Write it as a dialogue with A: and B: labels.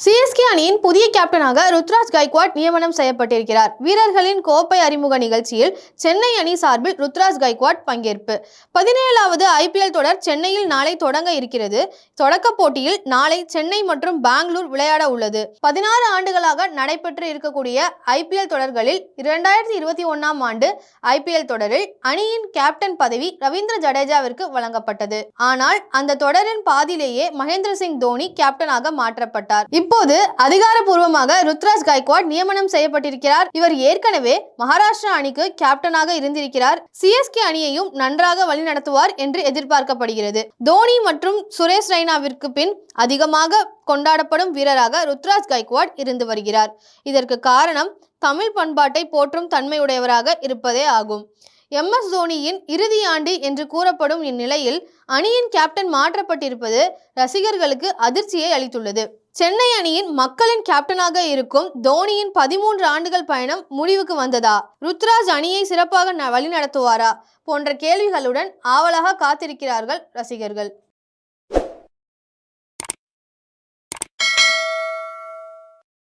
A: C CSK அணியின் புதிய கேப்டனாக ருத்ராஜ் கைக்வாட் நியமனம் செய்யப்பட்டிருக்கிறார். வீரர்களின் கோப்பை அறிமுக நிகழ்ச்சியில் சென்னை அணி சார்பில் ருத்ராஜ் கைக்வாட் பங்கேற்பு. பதினேழாவது ஐபிஎல் தொடர் சென்னையில் நாளை தொடங்க இருக்கிறது. தொடக்க போட்டியில் நாளை சென்னை மற்றும் பெங்களூர் விளையாட உள்ளது. பதினாறு ஆண்டுகளாக நடைபெற்று இருக்கக்கூடிய ஐபிஎல் தொடர்களில் இரண்டாயிரத்தி இருபத்தி ஒன்னாம் ஆண்டு ஐபிஎல் தொடரில் அணியின் கேப்டன் பதவி ரவீந்திர ஜடேஜாவிற்கு வழங்கப்பட்டது. ஆனால் அந்த தொடரின் பாதியிலேயே மகேந்திர சிங் தோனி கேப்டனாக மாற்றப்பட்டார். இப்போது அதிகாரப்பூர்வமாக ருத்ராஜ் கைக்வாட் நியமனம் செய்யப்பட்டிருக்கிறார். இவர் ஏற்கனவே மகாராஷ்டிரா அணிக்கு கேப்டனாக இருந்திருக்கிறார். சிஎஸ்கே அணியையும் நன்றாக வழிநடத்துவார் என்று எதிர்பார்க்கப்படுகிறது. தோனி மற்றும் சுரேஷ் ரெய்னாவிற்கு பின் அதிகமாக கொண்டாடப்படும் வீரராக ருத்ராஜ் கைக்வாட் இருந்து வருகிறார். இதற்கு காரணம் தமிழ் பண்பாட்டை போற்றும் தன்மையுடையவராக இருப்பதே ஆகும். எம் எஸ் தோனியின் இறுதி ஆண்டு என்று கூறப்படும் இந்நிலையில் அணியின் கேப்டன் மாற்றப்பட்டிருப்பது ரசிகர்களுக்கு அதிர்ச்சியை அளித்துள்ளது. சென்னை அணியின் மக்களின் கேப்டனாக இருக்கும் தோனியின் பதிமூன்று ஆண்டுகள் பயணம் முடிவுக்கு வந்ததா? ருத்ராஜ் அணியை சிறப்பாக ந- வழிநடத்துவாரா? போன்ற கேள்விகளுடன் ஆவலாக காத்திருக்கிறார்கள் ரசிகர்கள்.